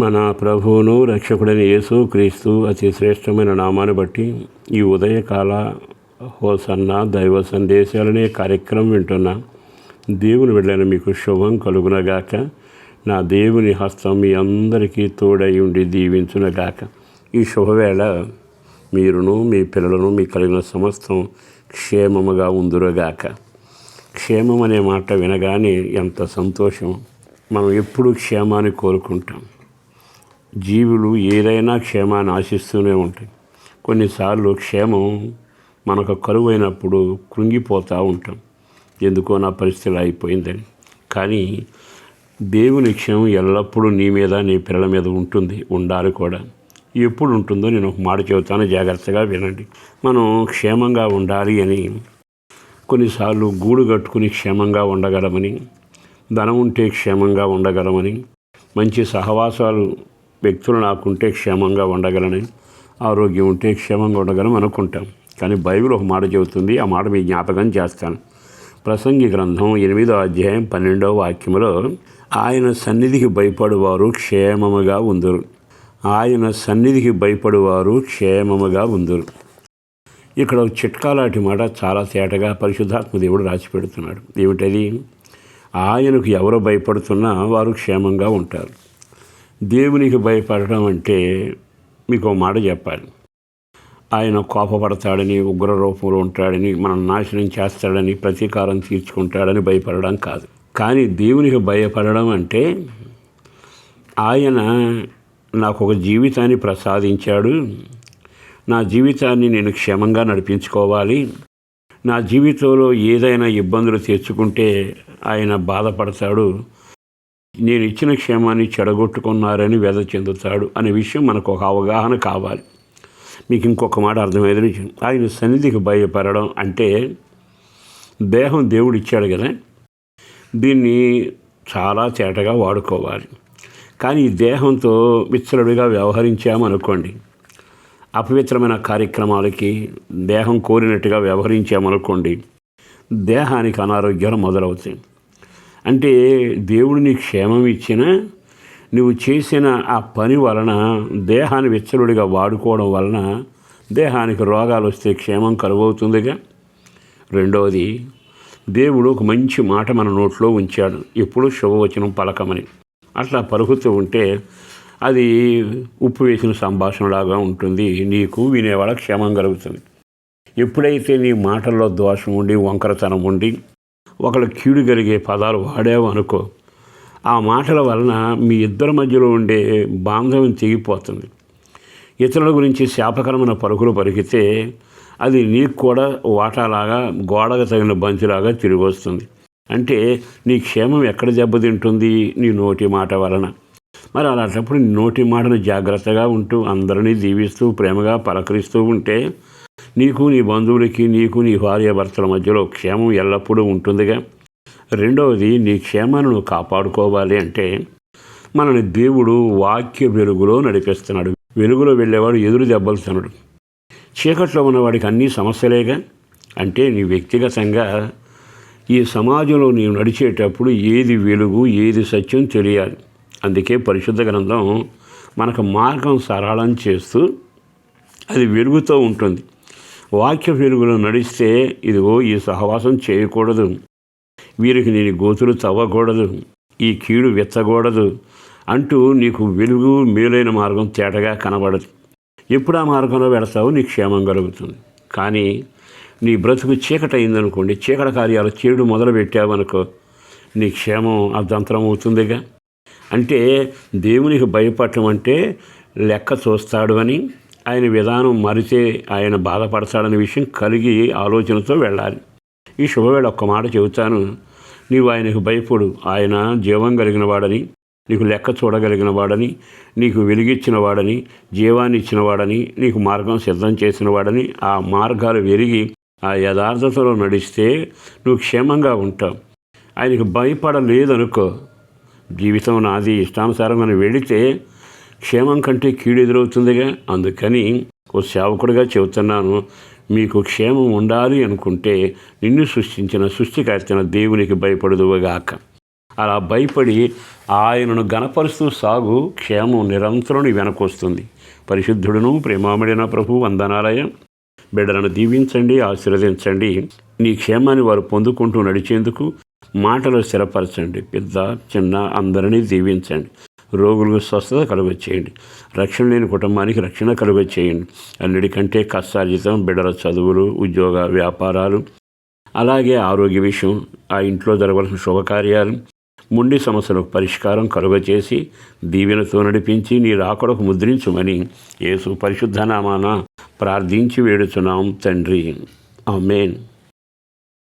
మన ప్రభువును రక్షకుడైన యేసు క్రీస్తు అతి శ్రేష్టమైన నామాన్ని బట్టి ఈ ఉదయకాల హోసన్న దైవ సందేశాలనే కార్యక్రమం వింటున్నా దేవుని వెళ్ళిన మీకు శుభం కలుగునగాక. నా దేవుని హస్తం మీ అందరికీ తోడై ఉండి దీవించునగాక. ఈ శుభవేళ మీరును మీ పిల్లలను మీ కలిగిన సమస్తం క్షేమముగా ఉందిరగాక. క్షేమం అనే మాట వినగానే ఎంత సంతోషం. మనం ఎప్పుడు క్షేమాన్ని కోరుకుంటాం. జీవులు ఏదైనా క్షేమాన్ని ఆశిస్తూనే ఉంటాయి. కొన్నిసార్లు క్షేమం మనకు కరువైనప్పుడు కృంగిపోతూ ఉంటాం. ఎందుకో నా పరిస్థితి అయిపోయిందని. కానీ దేవుని క్షేమం ఎల్లప్పుడూ నీ మీద నీ పిల్లల మీద ఉంటుంది ఉండాలి కూడా. ఎప్పుడు ఉంటుందో నేను ఒక మాట చెబుతాను జాగ్రత్తగా వినండి. మనం క్షేమంగా ఉండాలి అని. కొన్నిసార్లు గూడు కట్టుకుని క్షేమంగా ఉండగలమని ధనం ఉంటే క్షేమంగా ఉండగలమని మంచి సహవాసాలు వ్యక్తులు నాకుంటే క్షేమంగా ఉండగలని ఆరోగ్యం ఉంటే క్షేమంగా ఉండగలం అనుకుంటాం. కానీ బైబిల్ ఒక మాట చెబుతుంది ఆ మాట మీ జ్ఞాపకం చేస్తాను. ప్రసంగి గ్రంథం ఎనిమిదో అధ్యాయం పన్నెండవ వాక్యములో ఆయన సన్నిధికి భయపడువారు క్షేమముగా ఉందరు. ఆయన సన్నిధికి భయపడువారు క్షేమముగా ఉందరు. ఇక్కడ ఒక చిట్కా లాంటి మాట చాలా తేటగా పరిశుద్ధాత్మ దేవుడు రాసి పెడుతున్నాడు. ఏమిటది? ఆయనకు ఎవరు భయపడుతున్నా వారు క్షేమంగా ఉంటారు. దేవునికి భయపడడం అంటే మీకు మాట చెప్పాలి. ఆయన కోపపడతాడని ఉగ్ర రూపంలో ఉంటాడని మనం నాశనం చేస్తాడని ప్రతీకారం తీర్చుకుంటాడని భయపడడం కాదు. కానీ దేవునికి భయపడడం అంటే ఆయన నాకు ఒక జీవితాన్ని ప్రసాదించాడు. నా జీవితాన్ని నేను క్షేమంగా నడిపించుకోవాలి. నా జీవితంలో ఏదైనా ఇబ్బందులు తెచ్చుకుంటే ఆయన బాధపడతాడు. నేను ఇచ్చిన క్షేమాన్ని చెడగొట్టుకున్నారని వ్యధ చెందుతాడు అనే విషయం మనకు ఒక అవగాహన కావాలి. మీకు ఇంకొక మాట అర్థమయ్యేది ఆయన సన్నిధికి భయపడడం అంటే దేహం దేవుడు ఇచ్చాడు కదా. దీన్ని చాలా చేటగా వాడుకోవాలి. కానీ ఈ దేహంతో విచ్చలుడిగా వ్యవహరించామనుకోండి అపవిత్రమైన కార్యక్రమాలకి దేహం కోరినట్టుగా వ్యవహరించామనుకోండి దేహానికి అనారోగ్యాలు మొదలవుతాయి. అంటే దేవుడిని క్షేమం ఇచ్చిన నువ్వు చేసిన ఆ పని వలన దేహాన్ని విచ్చలుడిగా వాడుకోవడం వలన దేహానికి రోగాలు వస్తే క్షేమం కలుగవుతుందిగా. రెండవది దేవుడు ఒక మంచి మాట మన నోట్లో ఉంచాడు. ఎప్పుడు శుభవచనం పలకమని. అట్లా పలుకుతూ ఉంటే అది ఉప్పు వేసిన సంభాషణలాగా ఉంటుంది. నీకు వినేవాళ్ళ క్షేమం కలుగుతుంది. ఎప్పుడైతే నీ మాటల్లో దోషం ఉండి వంకరతనం ఉండి ఒకళ్ళు కీడు కలిగే పదాలు వాడావు అనుకో ఆ మాటల వలన మీ ఇద్దరి మధ్యలో ఉండే బాంధవ్యం తెగిపోతుంది. ఇతరుల గురించి శాపకరమైన పలుకులు పలికితే అది నీకు కూడా వాటాలాగా గోడకు తగిన బంతిలాగా తిరిగి వస్తుంది అంటే నీ క్షేమం ఎక్కడ దెబ్బతింటుంది నీ నోటి మాట వలన. మరి అలాంటప్పుడు నోటి మాటను జాగ్రత్తగా ఉంటూ అందరినీ దీవిస్తూ ప్రేమగా పలకరిస్తూ ఉంటే నీకు నీ బంధువులకి నీకు నీ భార్యాభర్తల మధ్యలో క్షేమం ఎల్లప్పుడూ ఉంటుందిగా. రెండవది నీ క్షేమాన్ని నువ్వు కాపాడుకోవాలి అంటే మనని దేవుడు వాక్య వెలుగులో నడిపిస్తున్నాడు. వెలుగులో వెళ్ళేవాడు ఎదురు దెబ్బలు తినడు చీకట్లో ఉన్నవాడికి అన్ని సమస్యలేగా? అంటే నీ వ్యక్తిగతంగా ఈ సమాజంలో నీవు నడిచేటప్పుడు ఏది వెలుగు ఏది సత్యం తెలియాలి. అందుకే పరిశుద్ధ గ్రంథం మనకు మార్గం సరళం చేస్తూ అది వెలుగుతూ ఉంటుంది. వాక్య వెలుగులో నడిస్తే ఇదిగో ఈ సహవాసం చేయకూడదు. వీరికి నేను గోతులు తవ్వకూడదు. ఈ కీడు వెచ్చకూడదు అంటూ నీకు వెలుగు మేలైన మార్గం తేటగా కనబడదు. ఎప్పుడు ఆ మార్గంలో పెడతావు నీ క్షేమం కలుగుతుంది. కానీ నీ బ్రతుకు చీకటి అయిందనుకోండి చీకటి కార్యాలు చేడు మొదలు పెట్టావనుకో నీ క్షేమం అర్ధంతరం అవుతుందిగా అంటే దేవునికి భయపడటం అంటే లెక్క చూస్తాడు అని ఆయన విధానం మరితే ఆయన బాధపడతాడనే విషయం కలిగి ఆలోచనతో వెళ్ళాలి. ఈ శుభవేళ ఒక్క మాట చెబుతాను. నీవు ఆయనకు భయపడు. ఆయన జీవం కలిగిన వాడని నీకు లెక్క చూడగలిగిన వాడని నీకు వెలిగిచ్చిన వాడని జీవాన్ని ఇచ్చిన వాడని నీకు మార్గం సిద్ధం చేసిన వాడని ఆ మార్గాలు వెరిగి ఆ యథార్థతలో నడిస్తే నువ్వు క్షేమంగా ఉంటావు. ఆయనకు భయపడలేదనుకో. జీవితం నాది. ఇష్టానుసారంగా వెళితే క్షేమం కంటే కీడు ఎదురవుతుందిగా. అందుకని ఓ సేవకుడిగా చెబుతున్నాను మీకు క్షేమం ఉండాలి అనుకుంటే నిన్ను సృష్టించిన సృష్టికర్తన దేవునికి భయపడదువుగాక. అలా భయపడి ఆయనను గణపరుస్తూ సాగు క్షేమం నిరంతరం వెనకొస్తుంది. పరిశుద్ధుడును ప్రేమామడిన ప్రభు వందనాలయ. బిడ్డలను దీవించండి ఆశీర్వదించండి. నీ క్షేమాన్ని వారు పొందుకుంటూ నడిచేందుకు మాటలు స్థిరపరచండి. పెద్ద చిన్న అందరినీ దీవించండి. రోగులకు స్వస్థత కలుగచేయండి. రక్షణ లేని కుటుంబానికి రక్షణ కలుగచేయండి. అన్నిటికంటే కష్టార్జితం బిడ్డల చదువులు ఉద్యోగ వ్యాపారాలు అలాగే ఆరోగ్య విషయం ఆ ఇంట్లో జరగవలసిన శుభకార్యాలు ముండి సమస్యలకు పరిష్కారం కలుగచేసి దీవెనతో నడిపించి నీ రాకడకు ముద్రించుమని యేసు పరిశుద్ధ నామాన ప్రార్థించి వేడుచున్నాం తండ్రి. ఆమెన్.